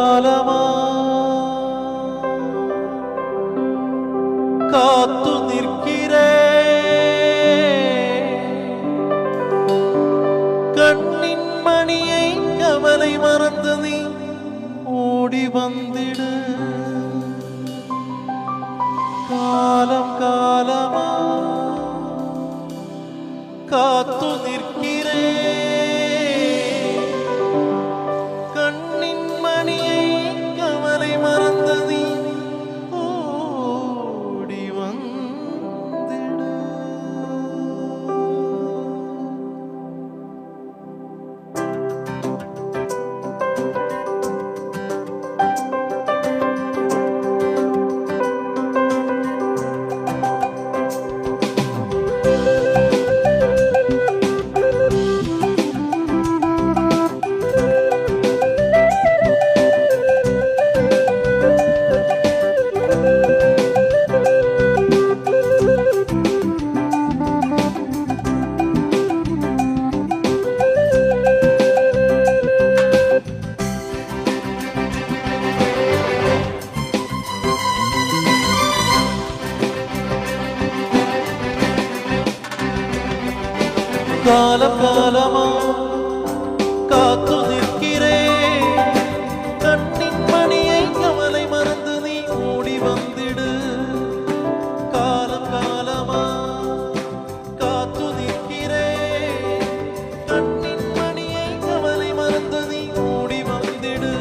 കാലമാ കാത്തു നിൽക്കിരേ കണ്ണിൻ മണിയെ കവലൈ മറന്ന് നീ ഓടി വന്നിട കാലം കാലമാ കാത്തു നിൽക്കിരേ காலம் காலமா காத்து நிற்கிறே கண்ணின் மணியை கவலை மறந்து நீ ஓடி வந்திடு. காலம் காலமா காத்து நிற்கிறே கண்ணின் மணியை கவலை மறந்து நீ ஓடி வந்திடு.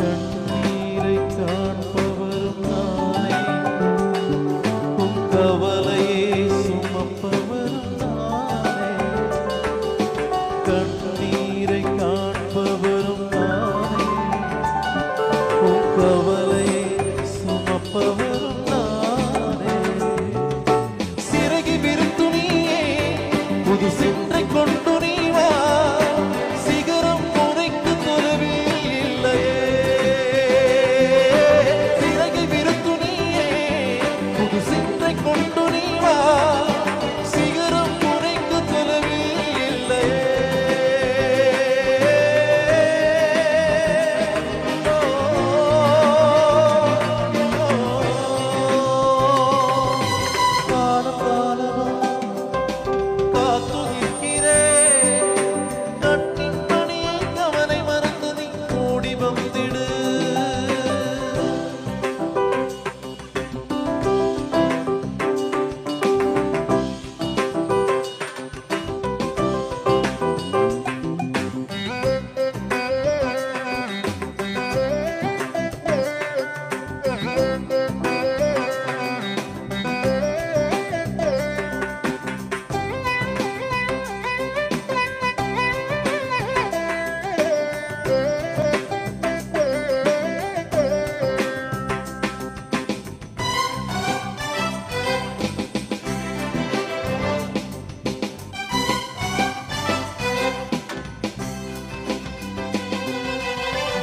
கண்ணீரை காண்பவரும் நானே. உன் கவலையை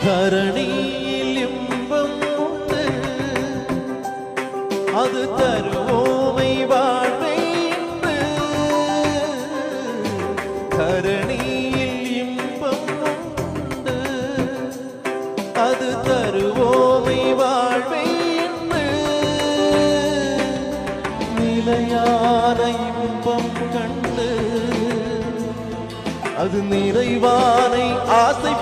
தரணியில் இன்பம் உண்டு. அது தருவோமை வாழ்வை என்று தரணியில் இன்பம் உண்டு. அது தருவோமை வாழ்வை நிலையான இன்பம் கண்டு. அது நிறைவானை ஆசை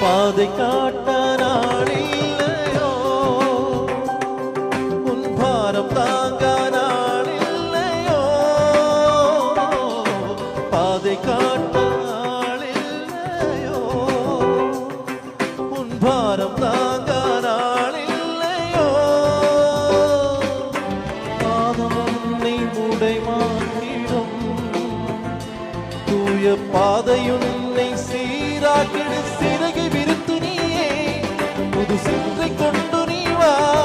பாதை காட்ட நாளே தூய பாதையுன்னை சீராக்கிடு. சிறகு விருத்து நீயே. புது சிந்தை கொண்டு நீ வா.